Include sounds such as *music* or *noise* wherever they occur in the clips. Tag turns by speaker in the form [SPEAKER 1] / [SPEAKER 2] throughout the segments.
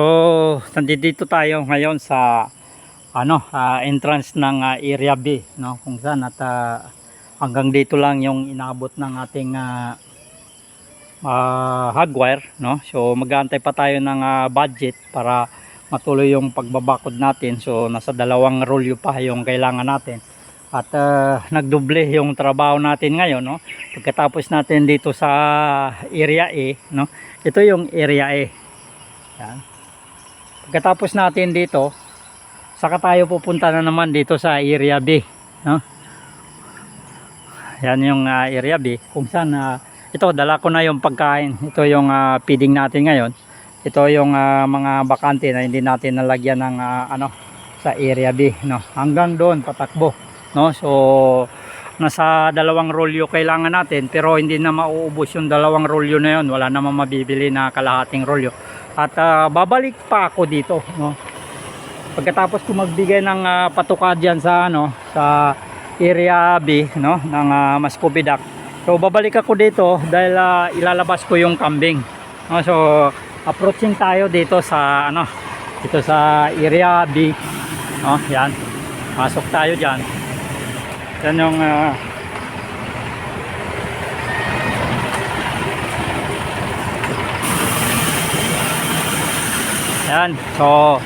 [SPEAKER 1] So, nandito tayo ngayon sa ano, ah, entrance ng ah, Area B, no? Kung saan at ah, hanggang dito lang yung inabot ng ating ah, ah, hagwire, no? So, mag-aantay pa tayo ng ah, budget para matuloy yung pagbabakod natin. So, nasa dalawang rolyo pa yung kailangan natin. At ah, nagdoble yung trabaho natin ngayon, no? Pagkatapos natin dito sa Area A, no? Ito yung Area A. Yan. Pagkatapos natin dito, saka tayo pupunta na naman dito sa area B, no? Yan yung ah, area B kung saan ah, ito dala ko na yung pagkain. Ito yung ah, feeding natin ngayon. Ito yung ah, mga bakante na hindi natin nalagyan ng ah, ano sa area B, no? Hanggang doon patakbo, no? So nasa dalawang rolyo kailangan natin pero hindi na mauubos yung dalawang rolyo na yun. Wala namang mabibili na kalahating rolyo. At ah, babalik pa ako dito, no? Pagkatapos ko magbigay ng ah, patuka diyan sa ano, sa area B, no, ng uh, Mascopidac. So babalik ako dito dahil ah, ilalabas ko yung kambing. No, so approaching tayo dito sa ano, dito sa area B. No, yan. Pasok tayo diyan. Yan yung ah, Yan. So,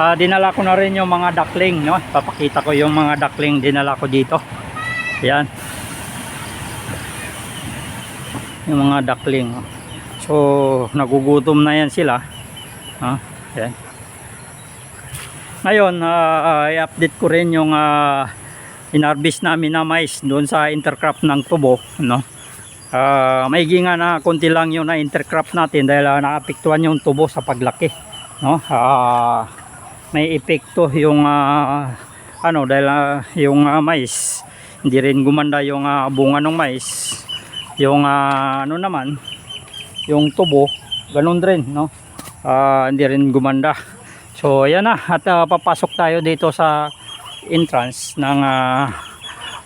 [SPEAKER 1] ah, dinala ko na rin yung mga duckling, no? Papakita ko yung mga duckling dinala ko dito. Yan. Yung mga duckling. So, nagugutom na yan sila. Ha? Yan. Ngayon, ah, ah, i-update ko rin yung uh, inarbis namin na mais doon sa intercrop ng tubo, no? Ah, maigi nga na konti lang yung na intercrop natin dahil uh, naapektuhan yung tubo sa paglaki no? Ah, may epekto yung ah, ano dahil ah, yung ah, mais. Hindi rin gumanda yung ah, bunga ng mais. Yung ah, ano naman yung tubo ganun rin no? Ah, hindi rin gumanda. So ayan na. At ah, papasok tayo dito sa entrance ng ah,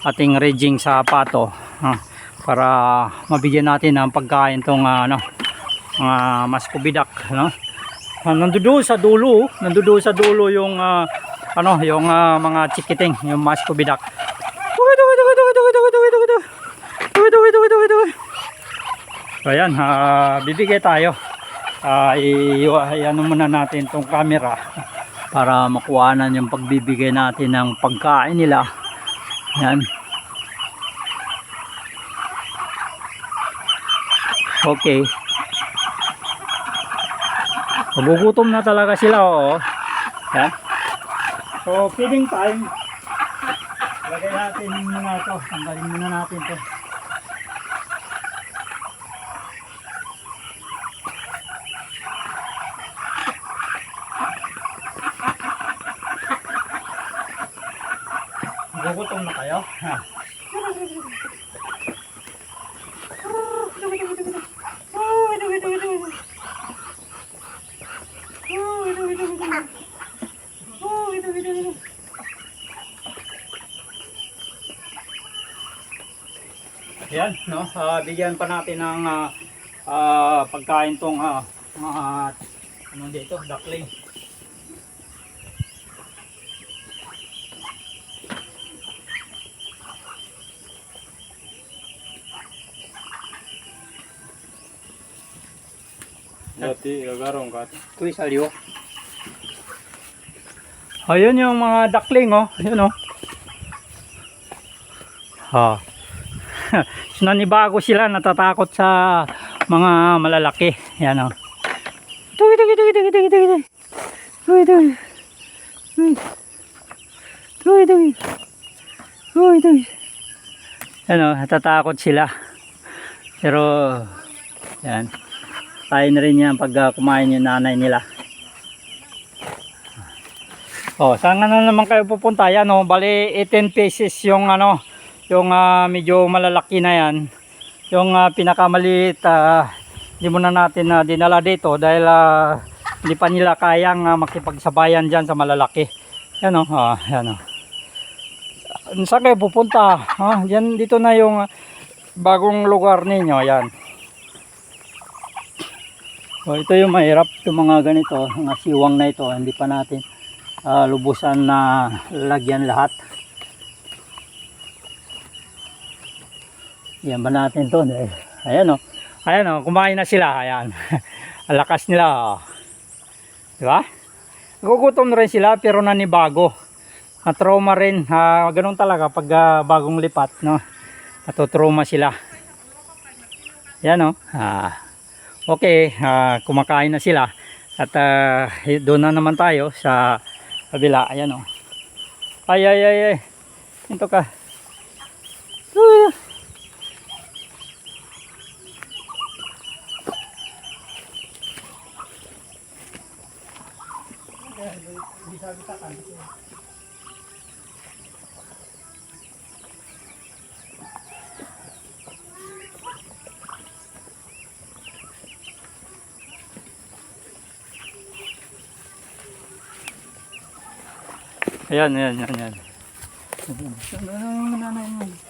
[SPEAKER 1] ating rigging sa pato ah, para mabigyan natin ng pagkain tong ah, ano mga maskubidak no uh, sa dulo, nandoon sa dulo yung uh, ano, yung uh, mga chikiting, yung masko bidak. So ayan, uh, bibigay tayo. Uh, i-ano muna natin tong camera para makuha na yung pagbibigay natin ng pagkain nila. Ayan. Okay. Nagugutom na talaga sila, oo. Yan. So, feeding time. Lagay natin muna ito. Tanggalin muna natin ito. Nagugutom na kayo? Ha. Yan, no? Ah, bigyan pa natin ng ah, ah, pagkain tong ah, mga ano dito, duckling.
[SPEAKER 2] Dati, gagarong ka.
[SPEAKER 1] Kuy salyo. Ayun yung mga duckling oh, ayun oh. Ha. *laughs* Nanibago sila, natatakot sa mga malalaki. Yan tuwi, tuwi, tuwi, tuwi, tuwi, tuwi. Tuwi, tuwi. Tuwi. Tuwi, tuwi. Tuwi, tuwi. Yan oh, natatakot sila. Pero, yan. Tayo na rin yan pag ah, kumain yung nanay nila. Oh, saan na naman kayo pupunta? Yan oh, bali 18 pieces yung ano, yung ah, medyo malalaki na yan. Yung ah, pinakamaliit, ah, hindi muna natin na dinala dito dahil ah, hindi pa nila kayang ah, makipagsabayan dyan sa malalaki. Yan oh, ah, yan oh. Saan kayo pupunta? Ah, yan, dito na yung bagong lugar ninyo, yan. So ito yung mahirap, itong mga ganito, mga siwang na ito, hindi pa natin ah, lubusan na lagyan lahat. Yan ba natin to? Eh, Ayan o. Ayan o, kumain na sila. Ayan. *laughs* Ang lakas nila. Oh. Di ba? Nagugutom na rin sila pero nanibago. Na trauma rin. Ah, ganun talaga pag ah, bagong lipat. No? Natutrauma sila. Yan o. Ah, okay, ah, kumakain na sila. At ah, doon na naman tayo sa kabila. Ayan o. Ay, ay, ay, ay. Ito ka. Ah. Ayan, ayan, ayan, ayan. Ano nanay mo?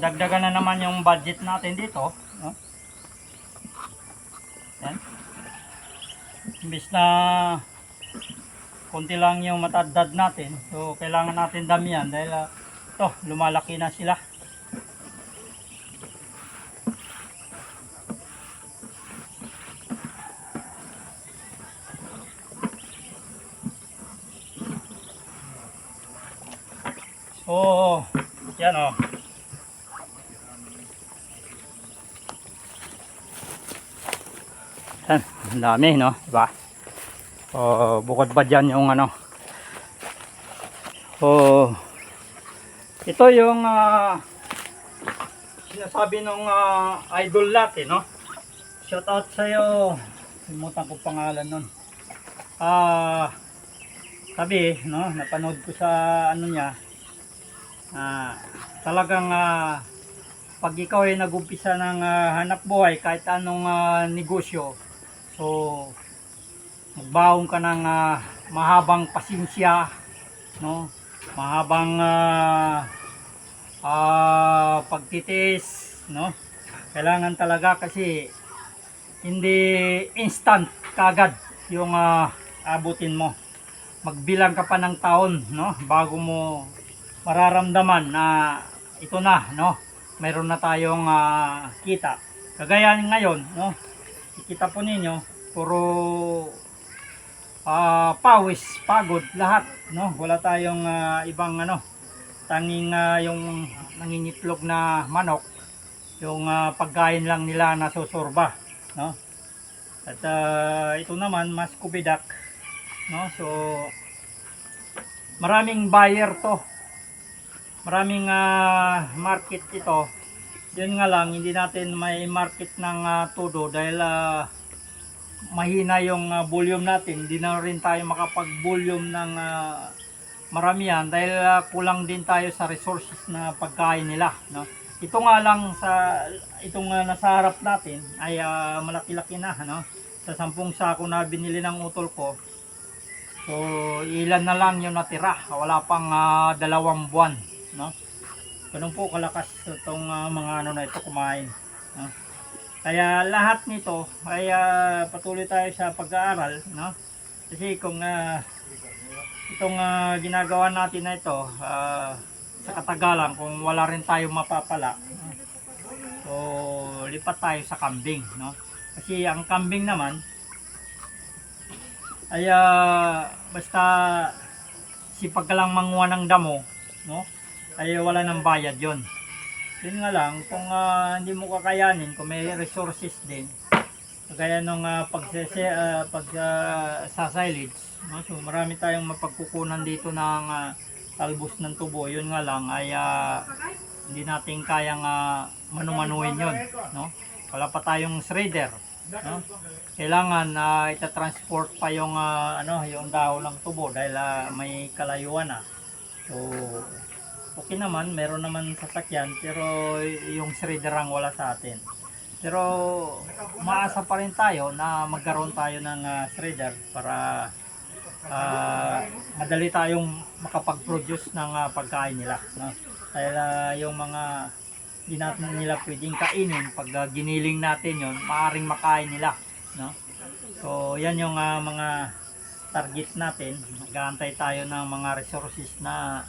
[SPEAKER 1] nadagdagan na naman yung budget natin dito. No? Yan. Imbis na konti lang yung matadad natin. So, kailangan natin damihan dahil ah, ito, lumalaki na sila. So, yan o. Yan, ang dami, no? Diba? O, bukod pa dyan yung ano. O, ito yung ah, sinasabi ng idol natin, no? Shout out sa'yo. Simutan ko pangalan nun. Ah, sabi, no? Napanood ko sa ano niya, Ah, talagang ah, pag ikaw ay nagumpisa ng ah, hanap buhay kahit anong ah, negosyo so magbaong ka ng ah, mahabang pasensya no? Mahabang ah, ah, pagtitis no? Kailangan talaga kasi hindi instant kagad yung ah, abutin mo. Magbilang ka pa ng taon no? Bago mo mararamdaman na ito na no? Mayroon na tayong ah, kita. Kagaya ngayon no? Kita po ninyo puro ah, pawis pagod lahat no? Wala tayong ah, ibang ano tanging ah, yung nangingitlog na manok yung ah, pagkain lang nila nasusurba no? At ah, ito naman mas kubidak no? So maraming buyer to. Maraming ah, market ito. Yun nga lang hindi natin may market ng ah, todo dahil ah, mahina yung ah, volume natin hindi na rin tayo makapag volume ng ah, maramihan dahil ah, kulang din tayo sa resources na pagkain nila no? Ito nga lang sa itong ah, nasa harap natin ay ah, malaki-laki na no? Sa sampung sako na binili ng utol ko so ilan na lang yung natira. Wala pang ah, dalawang buwan no? Ganun po kalakas itong ah, mga ano na ito kumain no? Kaya lahat nito ay ah, patuloy tayo sa pag-aaral no? Kasi kung ah, itong ah, ginagawa natin na ito ah, sa katagalan kung wala rin tayo mapapala no? so lipat tayo sa kambing no? Kasi ang kambing naman ay ah, basta sipag ka lang manguha ng damo no? Ay wala nang bayad yon yun nga lang kung ah, hindi mo kakayanin kung may resources din kagaya nung uh, pag, pag ah, sa silage No? So marami tayong mapagkukunan dito ng ah, talbos ng tubo. Yun nga lang ay ah, hindi natin kayang uh, manumanuin yun. No? Wala pa tayong shredder. No? Kailangan na itatransport pa yung ah, ano, yung dahon ng tubo dahil ah, may kalayuan na. So okay naman, meron naman sasakyan pero yung shredder ang wala sa atin. Pero umaasa pa rin tayo na magkaroon tayo ng ah, shredder para ah, madali tayong makapag-produce ng ah, pagkain nila. No? Dahil ah, yung mga natin nila pwedeng kainin pag ah, giniling natin yon maaring makain nila. No? So yan yung ah, mga target natin. Nag-aantay tayo ng mga resources na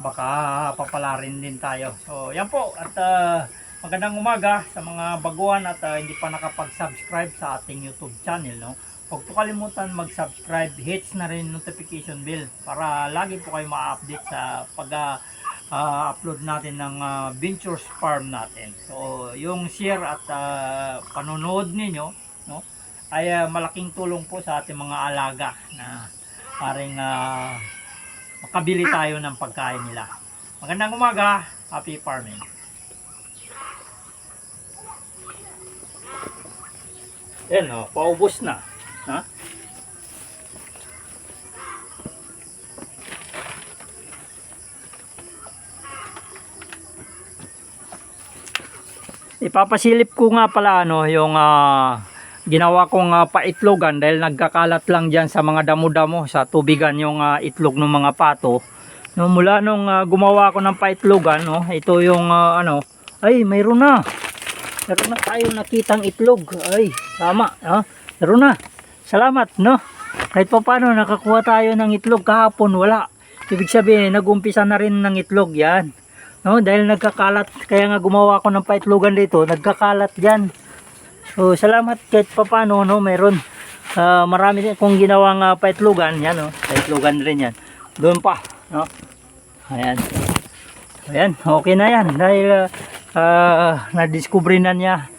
[SPEAKER 1] baka papalarin din tayo. So, yan po. At ah, magandang umaga sa mga baguhan at ah, hindi pa nakapag-subscribe sa ating YouTube channel. No? Huwag po kalimutan mag-subscribe, hits na rin notification bell para lagi po kayo ma-update sa pag ah, upload natin ng ah, Ventures Farm natin. So, yung share at ah, panonood ninyo no, ay ah, malaking tulong po sa ating mga alaga na paring ah, makabili tayo ng pagkain nila. Magandang umaga, happy farming. Yan o, paubos na. Ha? Ipapasilip ko nga pala ano yung ah, ginawa kong ah, paitlogan dahil nagkakalat lang diyan sa mga damo-damo sa tubigan yung ah, itlog ng mga pato. No, mula nung ah, gumawa ko ng paitlogan, no, ito yung ah, ano, ay mayroon na. Meron na tayo nakitang itlog. Ay, tama. Ha? Meron na. Salamat, no? Kahit pa paano, nakakuha tayo ng itlog kahapon, wala. Ibig sabihin, nag-umpisa na rin ng itlog yan. No? Dahil nagkakalat, kaya nga gumawa ko ng paitlogan dito, nagkakalat yan. So, salamat kahit pa paano, no? Meron. Ah, marami din kong ginawang uh, paitlogan. Yan, no? Paitlogan rin yan. Doon pa, no? Ayan. Ayan, okay na yan. Dahil ah, na-discover na niya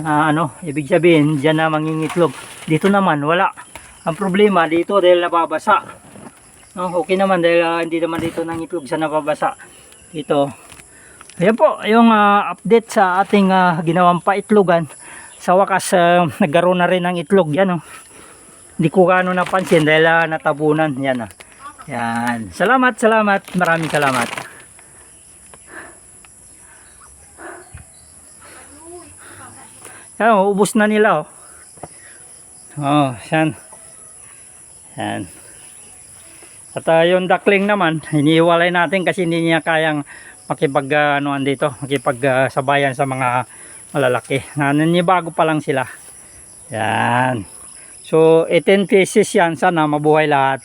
[SPEAKER 1] na ano, ibig sabihin, dyan na mangingitlog. Dito naman, wala. Ang problema dito dahil nababasa. No, okay naman dahil ah, hindi naman dito nangitlog sa nababasa. Dito. Ayan po, yung ah, update sa ating ah, ginawang paitlogan. Sa wakas, ah, nagkaroon na rin ng itlog. Yan oh. Hindi ko gaano napansin dahil ah, natabunan. Yan ah. Yan. Salamat, salamat. Maraming salamat. Yan, oh, ubos na nila oh. Oh, yan. Yan. At uh, yung duckling naman, iniiwalay natin kasi hindi niya kayang makipag uh, anuan dito, makipag uh, sabayan sa mga malalaki. Naninibago pa lang sila. Yan. So, 18 pieces yan. Sana mabuhay lahat.